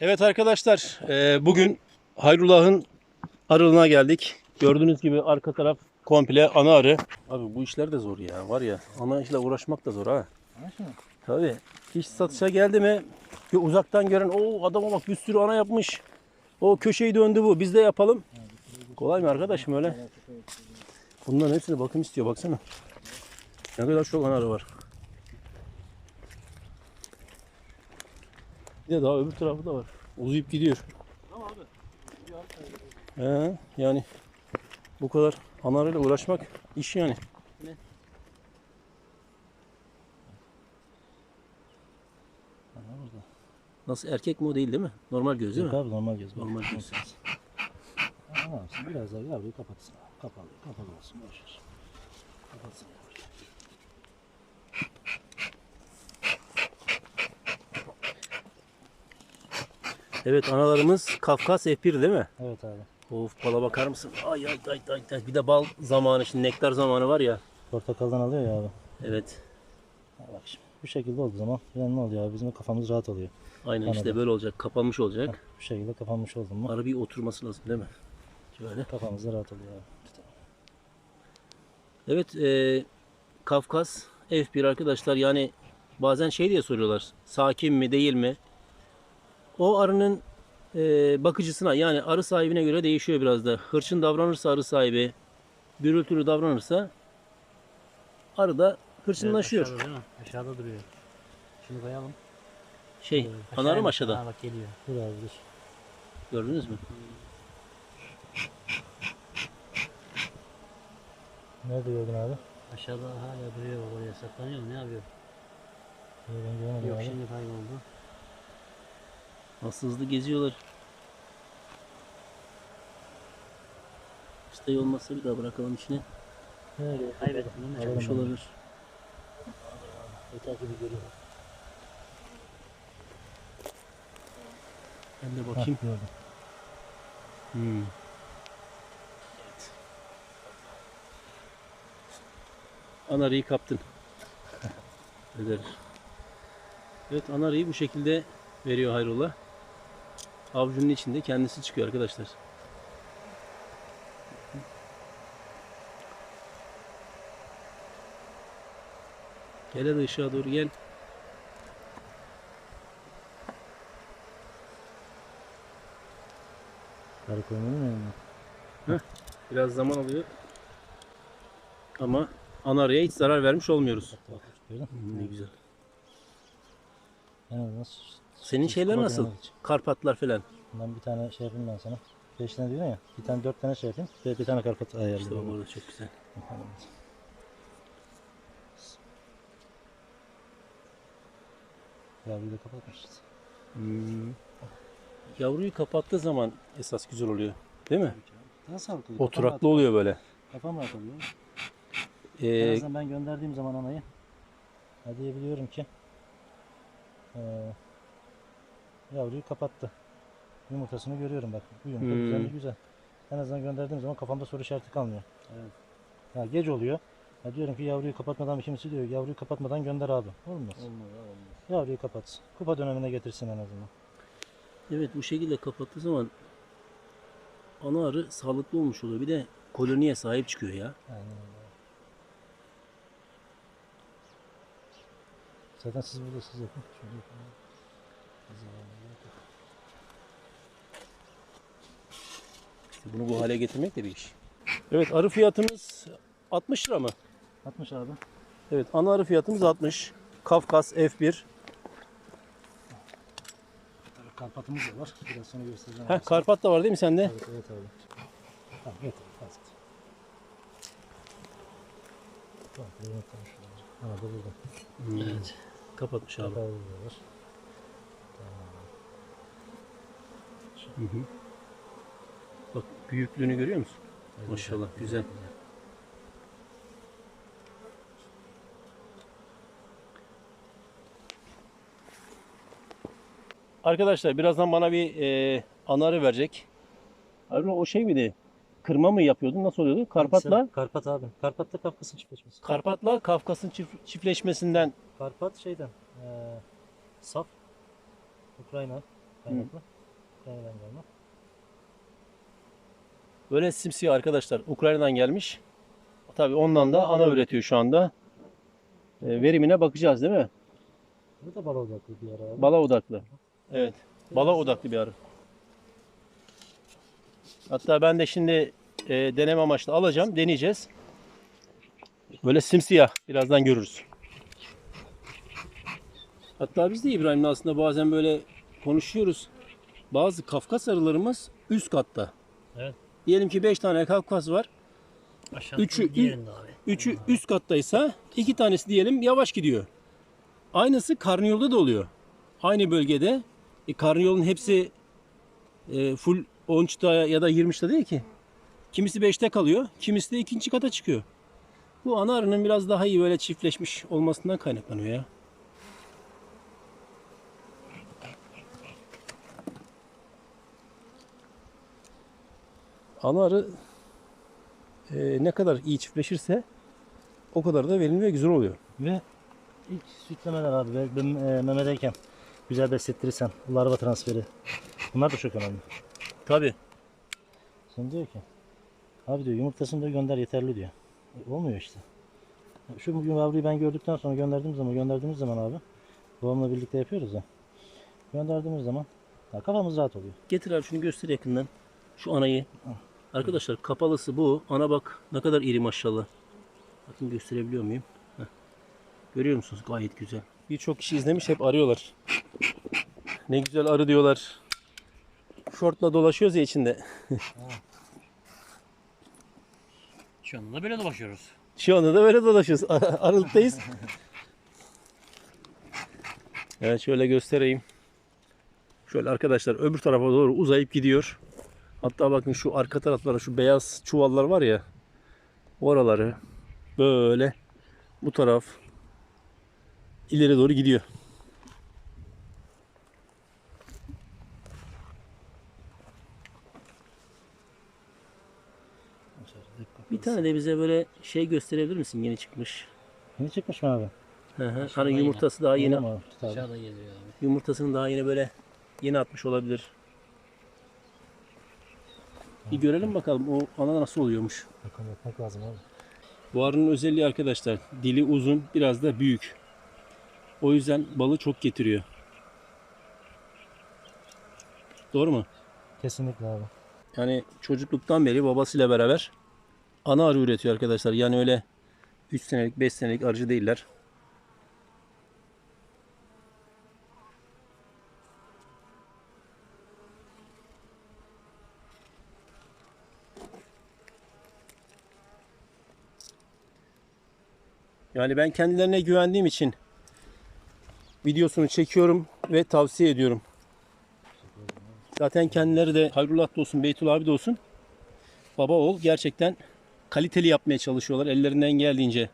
Evet arkadaşlar, e, bugün Hayrullah'ın arılığına geldik. Gördüğünüz gibi arka taraf komple ana arı. Abi bu işler de zor ya, var ya. Ana işle uğraşmak da zor ha. Tabii. İş satışa geldi mi bir uzaktan gören o adama bak bir sürü ana yapmış. O köşeyi döndü bu. Biz de yapalım. Kolay mı arkadaşım öyle? Bunların hepsine bakım istiyor baksana. Ne kadar çok ana arı var. Bir de daha öbür tarafı da var. Uzayıp gidiyor. He, yani bu kadar anarıyla uğraşmak iş yani. Nasıl erkek mi o değil değil mi? Normal göz değil Yok mi? abi normal göz. Normal göz. Tamam biraz daha yavruyu kapatsın. Kapalı, kapalı olsun. Boş ver. Kapatsın Evet analarımız Kafkas F1 değil mi? Evet abi. Of bala bakar mısın? Ay ay ay ay. ay. Bir de bal zamanı şimdi nektar zamanı var ya. Portakaldan alıyor ya abi. Evet. Ha bak şimdi. Bu şekilde olduğu zaman yani ne oluyor abi? Bizim de kafamız rahat oluyor. Aynen işte Anladım. böyle olacak. Kapanmış olacak. Bu şekilde kapanmış oldum mu? Arı bir oturması lazım değil mi? Şöyle. Kafamız da rahat oluyor abi. Evet, e, Kafkas F1 arkadaşlar yani bazen şey diye soruyorlar. Sakin mi değil mi? O arının e, bakıcısına yani arı sahibine göre değişiyor biraz da. Hırçın davranırsa arı sahibi, gürültülü davranırsa arı da hırçınlaşıyor. aşağıda değil mi? Aşağıda duruyor. Şunu koyalım. Şey, anarı mı aşağıda? Ha bak geliyor. Dur abi dur. Gördünüz mü? Nerede gördün abi? Aşağıda hala duruyor oraya saklanıyor mu? Ne yapıyor? Yok, şimdi kayboldu. Nasıl hızlı geziyorlar. İşte olmazsa bir daha bırakalım içine. Nerede? Kaybettim değil mi? Onu. olabilir. Yeter ki bir. Ben de bakayım. gördüm. Hmm. Evet. Anarıyı kaptın. Eder. Evet anarıyı bu şekilde veriyor Hayrullah. Avcunun içinde kendisi çıkıyor arkadaşlar. Gel hadi ışığa doğru gel. Koymalı mı yani? Biraz zaman alıyor. Ama anarıya hiç zarar vermiş olmuyoruz. Ne güzel. En azından Senin şeyler nasıl? Karpatlar falan. Bundan bir tane şey yapayım ben sana. Beş tane diyorsun ya. Bir tane dört tane şey yapayım. Bir, bir tane karpat İşte ayarlayayım. orada çok güzel. Yavruyu da kapatmışız. Hmm. Yavruyu kapattığı zaman esas güzel oluyor. Değil mi? Daha sağlıklı. Oturaklı oluyor böyle. Kafam rahat oluyor. en Ee, azından ben gönderdiğim zaman anayı ya diyebiliyorum ki eee yavruyu kapattı. Yumurtasını görüyorum bak. Bu yumurta Hmm. güzel güzel. En azından gönderdiğim zaman kafamda soru işareti kalmıyor. Evet. Ya geç oluyor. Ya diyorum ki yavruyu kapatmadan kimisi diyor yavruyu kapatmadan gönder abi. Olmaz. Ha, olmaz. Yavruyu kapatsın. Kupa dönemine getirsin en azından. evet bu şekilde kapattığı zaman ana arı sağlıklı olmuş oluyor. Bir de koloniye sahip çıkıyor ya. Aynen öyle. Zaten siz burada siz yapın. Şöyle yapın. Bunu bu hale getirmek de bir iş. Evet arı fiyatımız 60 lira mı? 60 abi. Evet ana arı fiyatımız 60. Kafkas F1. Karpatımız da var. Biraz sonra göstereceğim. Heh, Karpat da var değil mi sende? Evet evet abi. Tamam yeter fazla. Tamam bunu unutmuş Ha da burada. Evet. Kapatmış abi. Kapağı burada Hı hı. Bak büyüklüğünü görüyor musun? Maşallah güzel. Arkadaşlar birazdan bana bir e, anarı verecek. Abi o şey miydi? Kırma mı yapıyordun? Nasıl oluyordu? Karpatla Karpat abi. Karpatla Kafkas'ın çiftleşmesi. Karpatla Kafkas'ın çift- çiftleşmesinden Karpat şeyden. eee saf. Ukrayna. kaynaklı. Gelme. Böyle simsiyah arkadaşlar. Ukrayna'dan gelmiş. Tabii ondan da ana üretiyor şu anda. E, verimine bakacağız değil mi? Bu da bala odaklı bir ara. Bala odaklı. Evet. Bala odaklı bir arı. Hatta ben de şimdi e, deneme amaçlı alacağım. Deneyeceğiz. Böyle simsiyah. Birazdan görürüz. Hatta biz de İbrahim'le aslında bazen böyle konuşuyoruz. Bazı Kafkas arılarımız üst katta. Evet. Diyelim ki 5 tane Kafkas var. Aşağıda Üçü-. Üçü üst kattaysa iki tanesi diyelim yavaş gidiyor. Aynısı karnıyolda da oluyor. Aynı bölgede. E, karnıyolun hepsi e, full 13'ta ya da 20'te değil ki. Kimisi 5'te kalıyor. Kimisi de ikinci kata çıkıyor. Bu ana arının biraz daha iyi böyle çiftleşmiş olmasından kaynaklanıyor ya. Ana arı e, ne kadar iyi çiftleşirse o kadar da verimli ve güzel oluyor. Ve ilk sütlemeler abi. Ben, ben e, memedeyken güzel beslettirirsen. Larva transferi. Bunlar da çok önemli. Tabi. Şimdi diyor ki abi diyor yumurtasını da gönder yeterli diyor. E, olmuyor işte. Şu yavruyu ben gördükten sonra gönderdiğimiz zaman gönderdiğimiz zaman abi babamla birlikte yapıyoruz ya. Gönderdiğimiz zaman ya kafamız rahat oluyor. Getir abi şunu göster yakından. Şu anayı. Arkadaşlar kapalısı bu. Ana bak ne kadar iri maşallah. Bakın gösterebiliyor muyum? Heh. Görüyor musunuz? Gayet güzel. Birçok kişi izlemiş hep arıyorlar. Ne güzel arı diyorlar. Şortla dolaşıyoruz ya içinde. Şu anda da böyle dolaşıyoruz. Şu anda da böyle dolaşıyoruz. Aralıktayız. Evet şöyle göstereyim. Şöyle arkadaşlar öbür tarafa doğru uzayıp gidiyor. Hatta bakın şu arka taraflara şu beyaz çuvallar var ya. Oraları böyle bu taraf ileri doğru gidiyor. Bir tane de bize böyle şey gösterebilir misin yeni çıkmış? Yeni çıkmış mı abi? Hı hı. Hani yumurtası daha yeni. Yumurtasını daha yeni böyle yeni atmış olabilir. Bir görelim bakalım o ana nasıl oluyormuş. Bakalım yapmak lazım abi. Bu arının özelliği arkadaşlar dili uzun biraz da büyük. O yüzden balı çok getiriyor. Doğru mu? Kesinlikle abi. Yani çocukluktan beri babasıyla beraber ana arı üretiyor arkadaşlar. Yani öyle 3 senelik 5 senelik arıcı değiller. Yani ben kendilerine güvendiğim için videosunu çekiyorum ve tavsiye ediyorum. Zaten kendileri de Hayrullah da olsun, Beytul abi de olsun baba oğul gerçekten kaliteli yapmaya çalışıyorlar ellerinden geldiğince.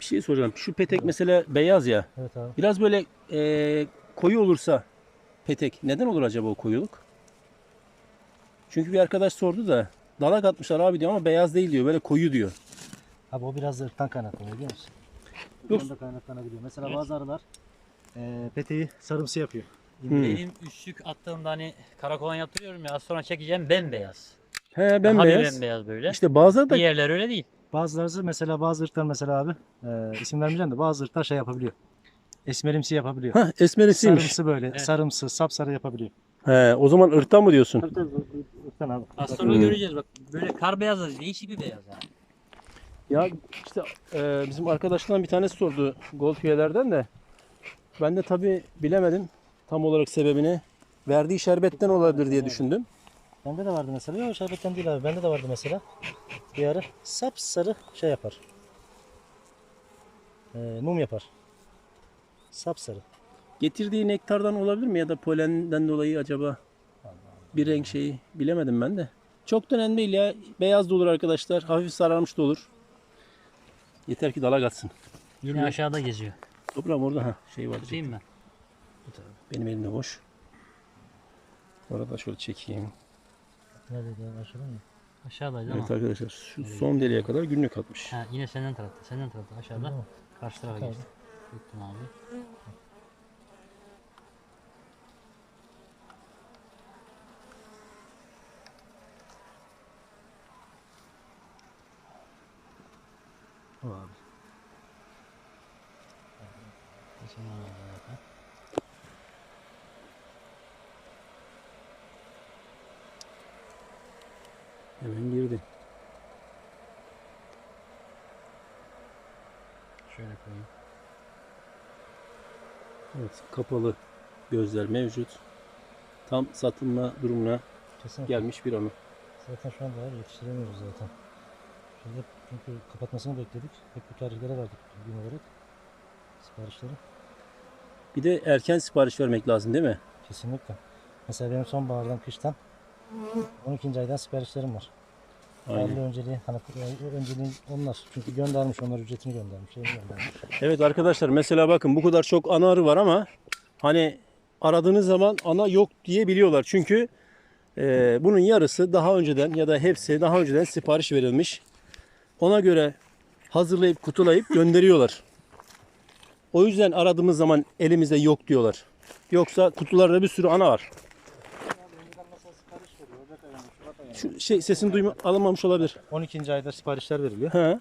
Bir şey soracağım. Şu petek mesela beyaz ya. Evet abi. Biraz böyle eee, koyu olursa petek neden olur acaba o koyuluk? Çünkü bir arkadaş sordu da dalak atmışlar abi diyor ama beyaz değil diyor. Böyle koyu diyor. Abi o biraz da ırktan kaynaklanıyor biliyor musun? Yok. Ondan da kaynaklanabiliyor. Mesela Evet. bazı arılar e, peteği sarımsı yapıyor. Hmm. Benim üçlük attığımda hani karakolan yatırıyorum ya az sonra çekeceğim bembeyaz. He ben Daha bir beyaz. bembeyaz böyle. İşte bazıları da Diğerler öyle değil. Bazıları mesela bazı ırklar mesela abi e, isim vermeyeceğim de bazı ırklar şey yapabiliyor. Esmerimsi yapabiliyor. Hah esmerisiymiş. Sarımsı böyle Evet. sarımsı sapsarı yapabiliyor. He o zaman ırktan mı diyorsun? Tabii tabii abi. Az sonra Hmm. göreceğiz bak. Böyle kar beyaz da değil, değişik bir beyaz yani. Ya işte e, bizim arkadaşlardan bir tanesi sordu Gold üyelerden de. Ben de tabi bilemedim tam olarak sebebini. Verdiği şerbetten olabilir diye düşündüm. Bende de vardı mesela. Yok şerbetten değil abi. Bende de vardı mesela. Bir ara sapsarı şey yapar. E, mum yapar. Sapsarı. Getirdiği nektardan olabilir mi ya da polenden dolayı acaba bir renk şeyi bilemedim ben de. Çok da önemli değil ya. Beyaz da olur arkadaşlar. Hafif sararmış da olur. Yeter ki dalak atsın. Yine aşağıda geziyor. Toprağım orada ha şey var. Değil mi? Benim elimde boş. Orada şöyle çekeyim. Nerede de açalım mı? Aşağıdaydı Evet ama. arkadaşlar şu son deliğe kadar günlük atmış. Ha, yine senden tarafta. Senden tarafta aşağıda. Karşı tarafa geçti. Tuttum abi. O abi. Geçen abi. Hemen girdi. Şöyle koyayım. Evet kapalı gözler mevcut. Tam satılma durumuna Kesinlikle. gelmiş bir anı. Zaten şu anda yetiştiremiyoruz zaten. Şimdi çünkü kapatmasını bekledik. Hep bu tarihlere verdik gün olarak. Siparişleri. Bir de erken sipariş vermek lazım değil mi? Kesinlikle. Mesela benim sonbahardan kıştan 12. aydan siparişlerim var. Aynen. Önceliği, hani önceliğin onlar. Çünkü göndermiş, onlar ücretini göndermiş, şeyini göndermiş. Evet arkadaşlar mesela bakın bu kadar çok ana arı var ama hani aradığınız zaman ana yok diye biliyorlar. Çünkü e, bunun yarısı daha önceden ya da hepsi daha önceden sipariş verilmiş. Ona göre hazırlayıp kutulayıp gönderiyorlar. O yüzden aradığımız zaman elimizde yok diyorlar. Yoksa kutularda bir sürü ana var. Şu şey sesini duyma alamamış olabilir. 12. ayda siparişler veriliyor. Ha,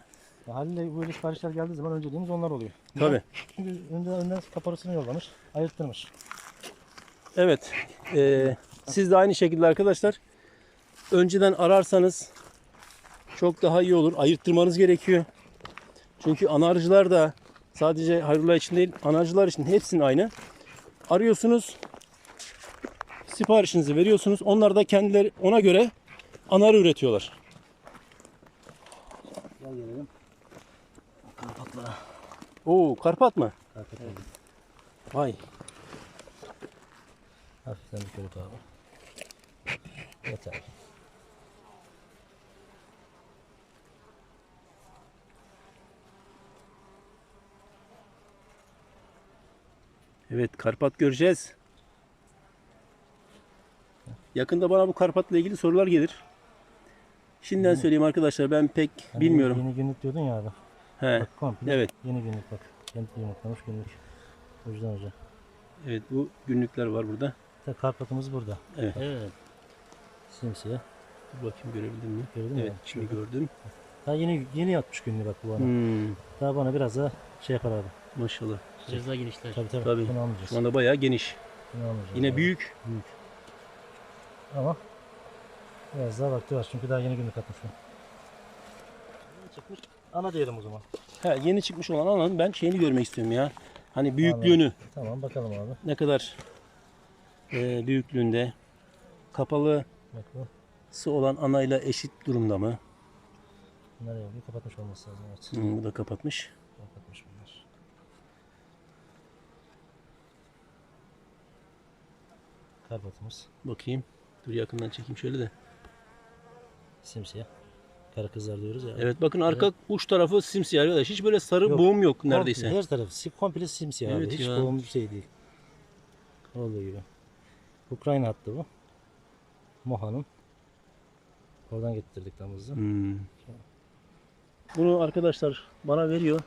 Haliyle böyle siparişler geldiği zaman önceliğimiz onlar oluyor. tabii. Çünkü önden, önden kaparasını yollamış, ayırttırmış. Evet. eee, siz de aynı şekilde arkadaşlar önceden ararsanız çok daha iyi olur. Ayırttırmanız gerekiyor. Çünkü ana arıcılar da sadece Hayrullah için değil, ana arıcılar için hepsinin aynı. Arıyorsunuz, siparişinizi veriyorsunuz. Onlar da kendileri ona göre ana arı üretiyorlar. Gel gelelim. Karpatlara. Oo, Karpat mı? Karpatlara. Vay. Hafiften bir körük abi. Yeter. Evet, Karpat göreceğiz. Yakında bana bu Karpat'la ilgili sorular gelir. Şimdiden söyleyeyim arkadaşlar ben pek Hani bilmiyorum. Yeni günlük diyordun ya abi. He. Bak komple. Evet. Yeni günlük bak. Kendi yumurtlamış günlük. Ucudan uca. Evet bu günlükler var burada. İşte karpatımız burada. Evet. Simsiyah. Dur bakayım görebildim mi? Gördün mü? Evet şimdi gördüm. Daha yeni yeni yatmış günlüğü bak bu bana. Hmm, Daha bana biraz daha şey yapar abi. maşallah. Biraz daha genişler. Tabii tabii. Tabii. Bunu almayacağız. Şu anda bayağı geniş. Bunu almayacağız. Yine abi. büyük. Büyük. Ama biraz daha vakti var çünkü daha yeni günlük atmış bu. Yeni Çıkmış. Ana diyelim o zaman. Ha, yeni çıkmış olan ananın ben şeyini görmek istiyorum ya. Hani büyüklüğünü. Tamam bakalım abi. Ne kadar e, büyüklüğünde. Kapalısı Bak bu. olan anayla eşit durumda mı? Nereye bir kapatmış olması lazım. Evet. Hmm, bu da kapatmış. Kapatmış bunlar. Karpatımız. Bakayım. Dur yakından çekeyim şöyle de. Simsiyah. Kara kızlar diyoruz ya. Evet bakın arka uç tarafı simsiyah arkadaş. Hiç böyle sarı Yok. boğum yok Komple, neredeyse. Her tarafı komple simsiyah Evet abi. Hiç ya. boğum bir şey değil. Olduğu gibi. Ukrayna hattı bu. Moha'nın. Oradan getirdik damızı. Hmm. Bunu arkadaşlar bana veriyor.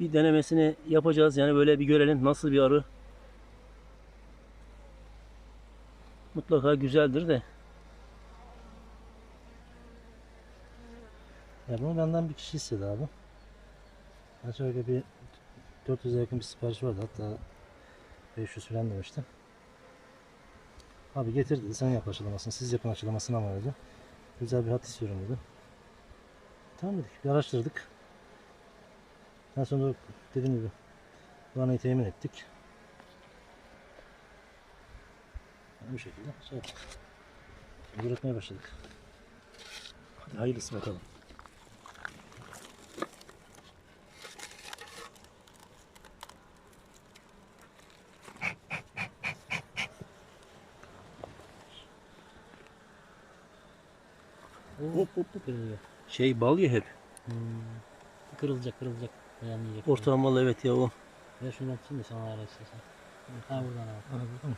Bir denemesini yapacağız. Yani böyle bir görelim nasıl bir arı. Mutlaka güzeldir de. Ya bunu benden bir kişi istedi abi. Ben şöyle bir 400'e yakın bir sipariş vardı hatta 500 falan demiştim. Abi getir dedi sen yap açıklamasını siz yapın açıklamasını ama dedi. Güzel bir hat istiyorum dedi. Tamam dedik bir araştırdık. En sonra dediğim gibi vanayı temin ettik. Yani bu şekilde şey yaptık. Üretmeye başladık. Hadi hayırlısı bakalım. Hop hop hop kırılıyor. Şey bal ya hep. Hmm. Kırılacak kırılacak. Dayanmayacak. Ortalamalı evet ya o. Ver şunu atayım da sana ara istersen. Ha buradan al. Anladın mı?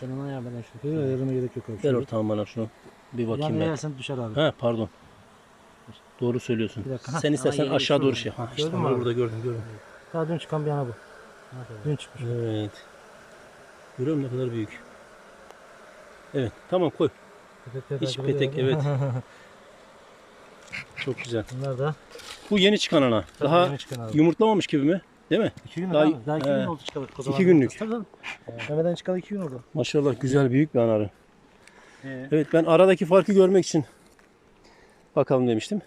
Sen ona ya ben şu. Yok ayarlama gerek yok abi. Ver Şöyle. ortağım bana şunu. Bir bakayım Yan ben. eğersen düşer abi. Ha pardon. Doğru söylüyorsun. Dakika. Sen istersen aşağı doğru şey. Ha, işte Gördün mü onu abi? burada gördüm gördüm. Daha dün çıkan bir ana bu. Dün çıkmış. Evet. Görüyorum ne kadar büyük. Evet tamam koy. Petek İç petek evet. Çok güzel. Bunlar da Bu yeni çıkan ana. Daha yeni çıkan abi. yumurtlamamış gibi mi? Değil mi? İki günlük Daha-. Daha iki He. gün oldu çıkalı. İki günlük. Tabii tabii. Memeden çıkalı iki gün oldu. Maşallah güzel büyük bir ana arı. Ee, Evet ben aradaki farkı görmek için bakalım demiştim.